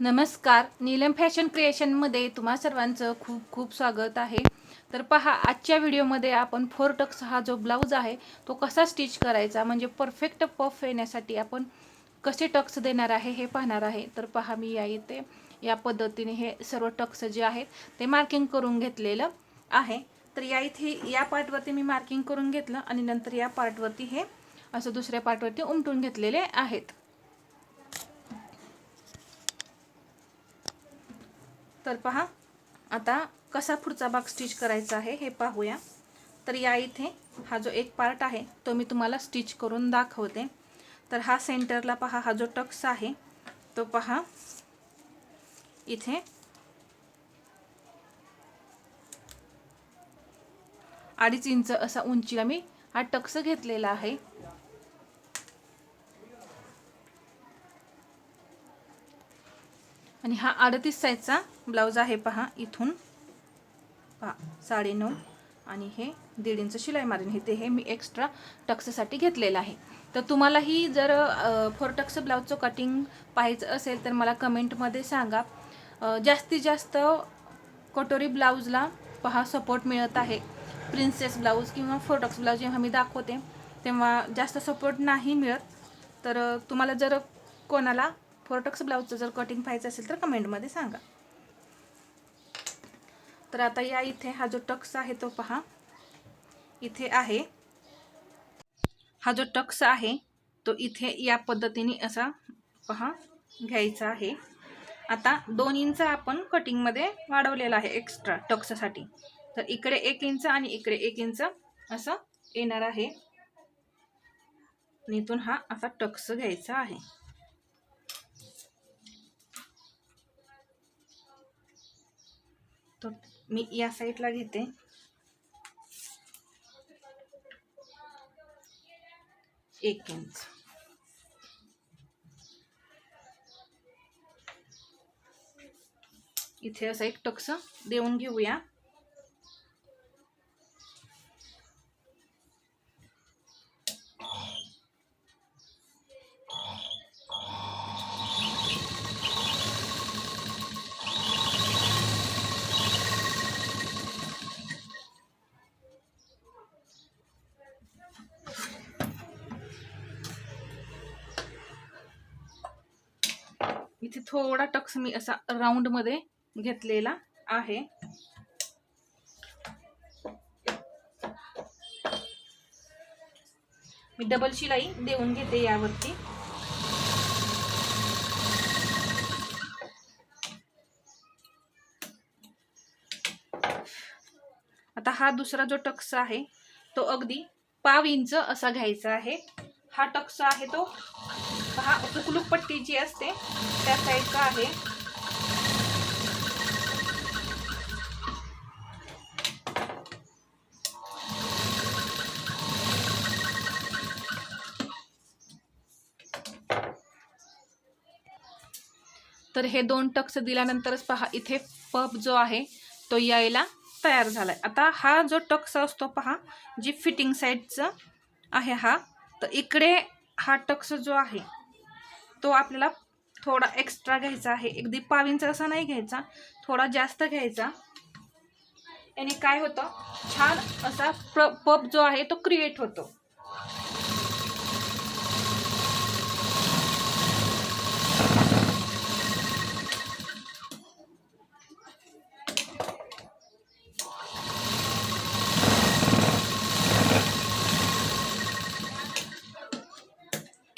नमस्कार. नीलम फॅशन क्रिएशनमध्ये तुम्हा सर्वांचं खूप खूप स्वागत आहे. तर पहा आजच्या व्हिडिओमध्ये आपण फोर टक्स हा जो ब्लाऊज आहे तो कसा स्टिच करायचा? म्हणजे परफेक्ट पफ येण्यासाठी आपण कसे टक्स देणार आहे हे पाहणार आहे. तर पहा मी या इथे या पद्धतीने हे सर्व टक्स जे आहेत ते मार्किंग करून घेतलेलं आहे. तर या इथे या पार्टवरती मी मार्किंग करून घेतलं आणि नंतर या पार्टवरती हे असं दुसऱ्या पार्टवरती उमटून घेतलेले आहेत. तर पहा आता कसा पुढचा भाग स्टिच करायचा आहे हे पाहूया. तर या इथे हा जो एक पार्ट आहे तो मी तुम्हाला स्टिच करून दाखवते. तर हा सेंटरला पहा हा जो टक्स आहे तो पहा. इथे अडीच इंच असा उंचीला मी हा टक्स घेतलेला आहे. आणि हा अडतीस साईजचा ब्लाऊज आहे पहा इथून. पहा साडेनऊ आणि हे दीड इंच शिलाई मारून. हे ते हे मी एक्स्ट्रा टक्ससाठी घेतलेलं आहे. तर तुम्हालाही जर फोर टक्स ब्लाऊजचं कटिंग पाहायचं असेल तर मला कमेंटमध्ये सांगा. जास्तीत जास्त कटोरी ब्लाऊजला पहा सपोर्ट मिळत आहे. प्रिन्सेस ब्लाऊज किंवा फोर टक्स ब्लाऊज जेव्हा मी दाखवते तेव्हा जास्त सपोर्ट नाही मिळत. तर तुम्हाला जर कोणाला फोरटक्स ब्लाऊजचं जर कटिंग पाहायचं असेल तर कमेंटमध्ये सांगा. तर आता या इथे हा जो टक्स आहे तो पहा. इथे आहे. हा जो टक्स आहे तो इथे या पद्धतीने असा पहा घ्यायचा आहे. आता दोन इंच आपण कटिंगमध्ये वाढवलेला आहे एक्स्ट्रा टक्ससाठी. तर इकडे एक इंच आणि इकडे एक इंच असं येणार आहे. इथून हा असा टक्स घ्यायचा आहे. तर मी या साईडला घेते. एक इंच. इथे असं एक टक्स देऊन घेऊया. इथे थोडा टक्स मी असा राऊंडमध्ये घेतलेला आहे. मी डबल शिलाई देऊन घेते यावरती. आता हा दुसरा जो टक्स आहे तो अगदी पाव इंच असा घ्यायचा आहे. हा टक्स आहे तो हा उकलूक पट्टी जी असते त्या साईडचा आहे. तर हे दोन टक्स दिल्यानंतरच पहा इथे पप जो आहे तो यायला तयार झालाय. आता हा जो टक्स असतो पहा जी फिटिंग साईडचं आहे हा तर इकडे हा टक्स जो आहे तो आपल्याला थोडा एक्स्ट्रा घ्यायचा आहे. अगदी पावींचा असा नाही घ्यायचा थोडा जास्त घ्यायचा. याने काय होतं? छान असा प्र पप जो आहे तो क्रिएट होतो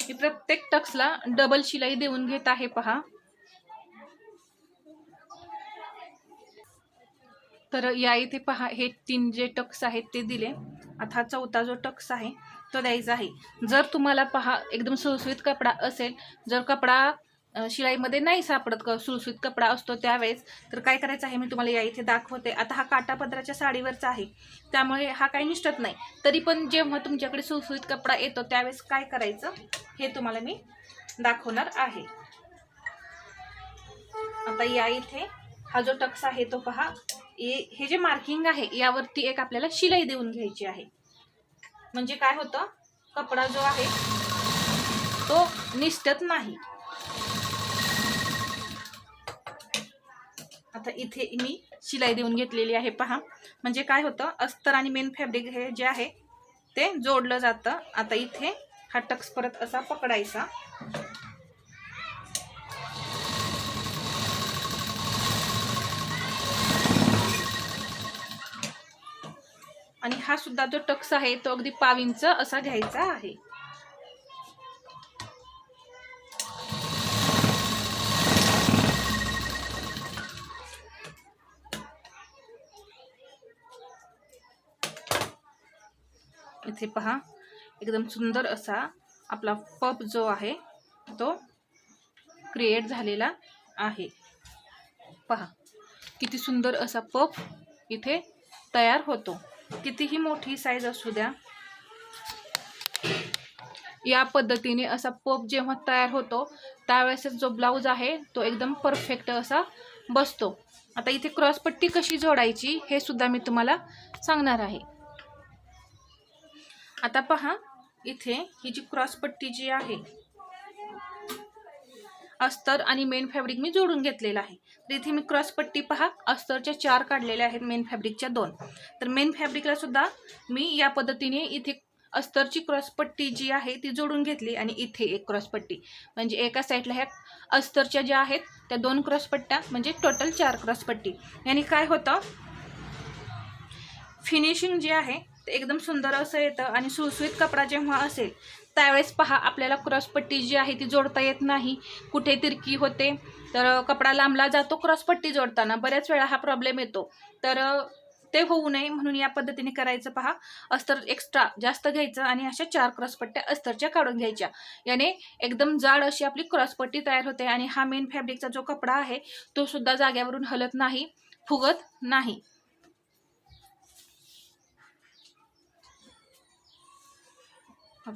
मी प्रत्येक डबल शिलाई देऊन घेत आहे पहा. तर या इथे पहा हे तीन जे टक्स आहेत ते दिले. आता हा चौथा जो टक्स आहे तो द्यायचा आहे. जर तुम्हाला पहा एकदम सुळसुळीत कपडा असेल जर कपडा शिलाईमध्ये नाही सापडत क सुळसुळीत कपडा असतो त्यावेळेस. तर काय करायचं आहे मी तुम्हाला या इथे दाखवते. आता हा काटापदराच्या साडीवरचा आहे. त्यामुळे हा काही निष्ठत नाही. तरी पण जेव्हा तुमच्याकडे सुळसुळीत कपडा येतो त्यावेळेस काय करायचं हे तुम्हाला मी दाखवणार आहे. आता या इथे हा जो टक्स आहे तो पहा. हे हे जे मार्किंग आहे यावरती एक आपल्याला शिलाई देऊन घ्यायची आहे. म्हणजे काय होतं? कपडा जो आहे तो निष्ठत नाही. आता इथे मी शिलाई देऊन घेतलेली आहे पहा. म्हणजे काय होतं अस्तर आणि मेन फॅब्रिक हे जे आहे ते जोडलं जातं. आता इथे हा टक्स परत असा पकडायचा. आणि हा सुद्धा जो टक्स आहे तो अगदी पाव असा घ्यायचा आहे. इथे पहा. एकदम सुंदर असा आपला पप जो आहे तो क्रिएट झालेला आहे. पहा किती सुंदर असा पप इथे तयार होतो. कितीही मोठी साईज असू द्या या पद्धतीने असा पप जेव्हा तयार होतो त्यावेळेस जो ब्लाऊज आहे तो एकदम परफेक्ट असा बसतो. आता इथे क्रॉसपट्टी कशी जोडायची हे सुद्धा मी तुम्हाला सांगणार आहे. आता पहा इथे ही जी क्रॉसपट्टी जी आहे अस्तर आणि मेन फॅब्रिक मी जोडून घेतलेलं आहे. तर इथे मी क्रॉसपट्टी पहा अस्तरच्या चार काढलेल्या आहेत मेन फॅब्रिकच्या दोन. तर मेन फॅब्रिकला सुद्धा मी या पद्धतीने इथे अस्तरची क्रॉसपट्टी जी आहे ती जोडून घेतली आणि इथे एक क्रॉसपट्टी म्हणजे एका साईडला ह्या अस्तरच्या ज्या आहेत त्या दोन क्रॉसपट्ट्या म्हणजे टोटल चार क्रॉसपट्टी याने काय होतं? फिनिशिंग जी आहे ते एकदम सुंदर असं येतं आणि सुळसुळीत कपडा जेव्हा असेल त्यावेळेस पहा आपल्याला क्रॉसपट्टी जी आहे ती जोडता येत नाही. कुठे तिरकी होते तर कपडा लांबला जातो क्रॉसपट्टी जोडताना बऱ्याच वेळा हा प्रॉब्लेम येतो. तर ते होऊ नये म्हणून या पद्धतीने करायचं पहा. अस्तर एक्स्ट्रा जास्त घ्यायचं आणि अशा चार क्रॉसपट्ट्या अस्तरच्या काढून घ्यायच्या. याने एकदम जाड अशी आपली क्रॉसपट्टी तयार होते आणि हा मेन फॅब्रिकचा जो कपडा आहे तो सुद्धा जाग्यावरून हलत नाही फुगत नाही.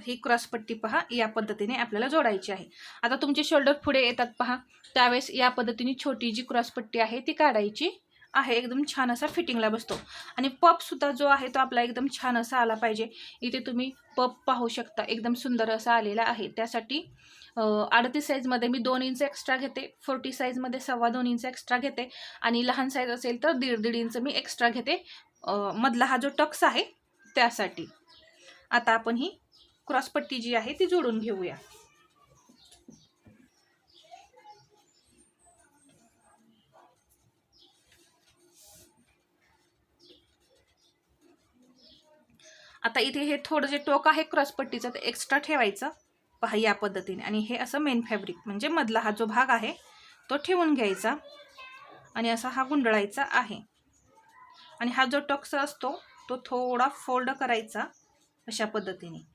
ही क्रॉसपट्टी पहा या पद्धतीने आपल्याला जोडायची आहे. आता तुमचे शोल्डर पुढे येतात पहा. त्यावेळेस या पद्धतीने छोटी जी क्रॉसपट्टी आहे ती काढायची आहे. एकदम छान असा फिटिंगला बसतो. आणि पपसुद्धा जो आहे तो आपला एकदम छान असा आला पाहिजे. इथे तुम्ही पप पाहू शकता एकदम सुंदर असा आलेला आहे. त्यासाठी अडतीस साईजमध्ये मी दोन इंच एक्स्ट्रा घेते फोर्टी साईजमध्ये सव्वा दोन इंच एक्स्ट्रा घेते. आणि लहान साईज असेल तर दीड दीड इंच मी एक्स्ट्रा घेते. मधला हा जो टक्स आहे त्यासाठी. आता आपण ही क्रॉसपट्टी जी आहे ती जोडून घेऊया. आता इथे हे थोडं जे टोक आहे क्रॉसपट्टीचं ते एक्स्ट्रा ठेवायचं. पहा या पद्धतीने. आणि हे असं मेन फॅब्रिक म्हणजे मधला हा जो भाग आहे तो ठेवून घ्यायचा. आणि असा हा गुंडळायचा आहे. आणि हा जो टक्स असतो तो थोडा फोल्ड करायचा अशा पद्धतीने.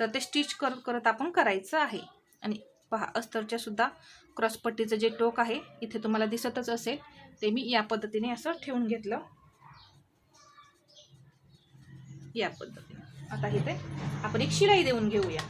तर ते स्टिच करत करत आपण करायचं आहे. आणि पहा अस्तरच्या सुद्धा क्रॉसपट्टीचं जे टोक आहे इथे तुम्हाला दिसतच असेल ते मी या पद्धतीने असं ठेवून घेतलं. या पद्धतीने. आता इथे आपण एक शिलाई देऊन घेऊया.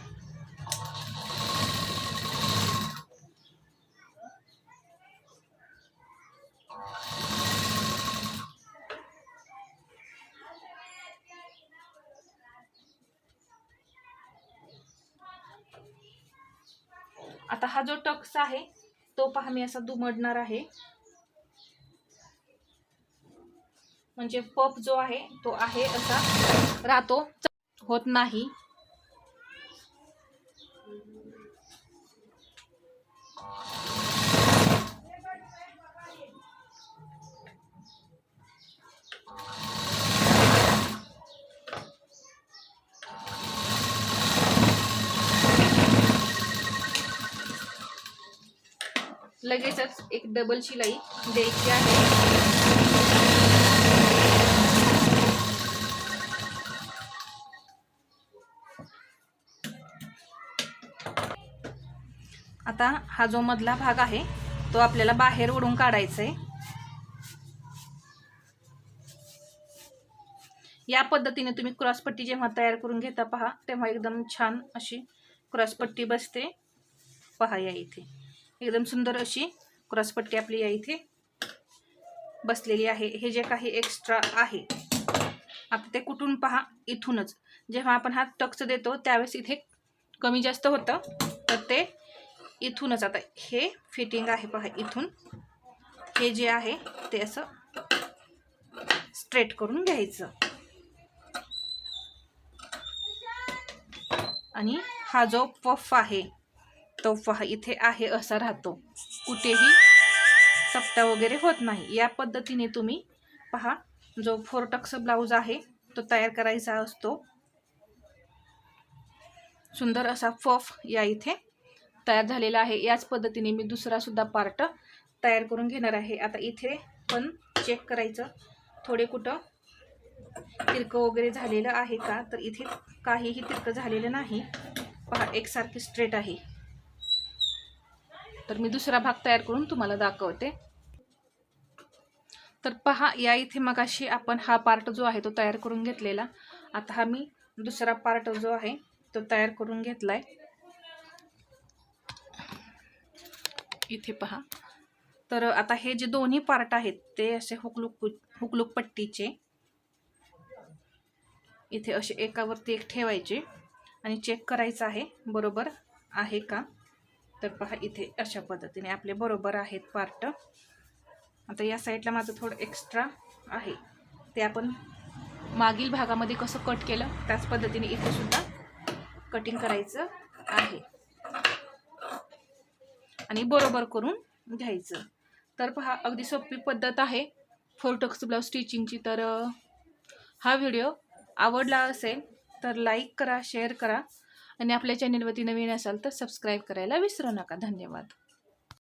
आता हा जो टक्स आहे तो पहा मी असा दुमडणार आहे. म्हणजे पप जो आहे तो आहे असा राहतो. होत नाही. लगेचच एक डबल शिलाई द्यायची आहे. आता हा जो मधला भाग आहे तो आपल्याला बाहेर ओढून काढायचा आहे या पद्धतीने तुम्ही क्रॉसपट्टी जेव्हा तयार करून घेता पहा तेव्हा एकदम छान अशी क्रॉसपट्टी बसते. पहा या इथे. एकदम सुंदर अशी क्रॉसपट्टी आपली या इथे बसलेली आहे. हे जे काही एक्स्ट्रा आहे आता ते कुठून पहा? इथूनच. जेव्हा आपण हा टक्स देतो त्यावेळेस इथे कमी जास्त होतं. तर ते इथूनच. आता हे फिटिंग आहे पहा इथून. हे जे आहे ते असं स्ट्रेट करून घ्यायचं. आणि हा जो पफ आहे तो इथे आहे असा राहतो. कुठेही चपटा वगैरे होत नाही. या पद्धतीने तुम्ही पहा जो फोरटक्स ब्लाऊज आहे तो तयार करायचा असतो. सुंदर असा फफ या इथे तयार झालेला आहे. याच पद्धतीने मी दुसरा सुद्धा पार्ट तयार करून घेणार आहे. आता इथे पण चेक करायचं. थोडे कुठं तिरकं वगैरे झालेलं आहे का? तर इथे काहीही तिरकं झालेलं नाही. पहा एकसारखी स्ट्रेट आहे. तर मी दुसरा भाग तयार करून तुम्हाला दाखवते. तर पहा या इथे मगाशी आपण हा पार्ट जो आहे तो तयार करून घेतलेला. आता हा मी दुसरा पार्ट जो आहे तो तयार करून घेतलाय. इथे पहा. तर आता हे जे दोन्ही पार्ट आहेत ते असे हुकलुक हुकलुक पट्टीचे. इथे असे एकावरती एक ठेवायचे आणि चेक करायचं आहे बरोबर आहे का? तर पहा इथे अशा पद्धतीने आपले बरोबर आहेत पार्ट आता या साईडला माझं थोडं एक्स्ट्रा आहे. ते आपण मागील भागामध्ये कसं कट केलं त्याच पद्धतीने इथे सुद्धा कटिंग करायचं आहे. आणि बरोबर करून घ्यायचं. तर पहा अगदी सोपी पद्धत आहे. फोरटक्स ब्लाऊज स्टिचिंगची तर हा व्हिडिओ आवडला असेल तर लाईक करा शेअर करा. आणि आपल्या चॅनलवरती नवीन असाल तर सबस्क्राईब करायला विसरू नका. धन्यवाद.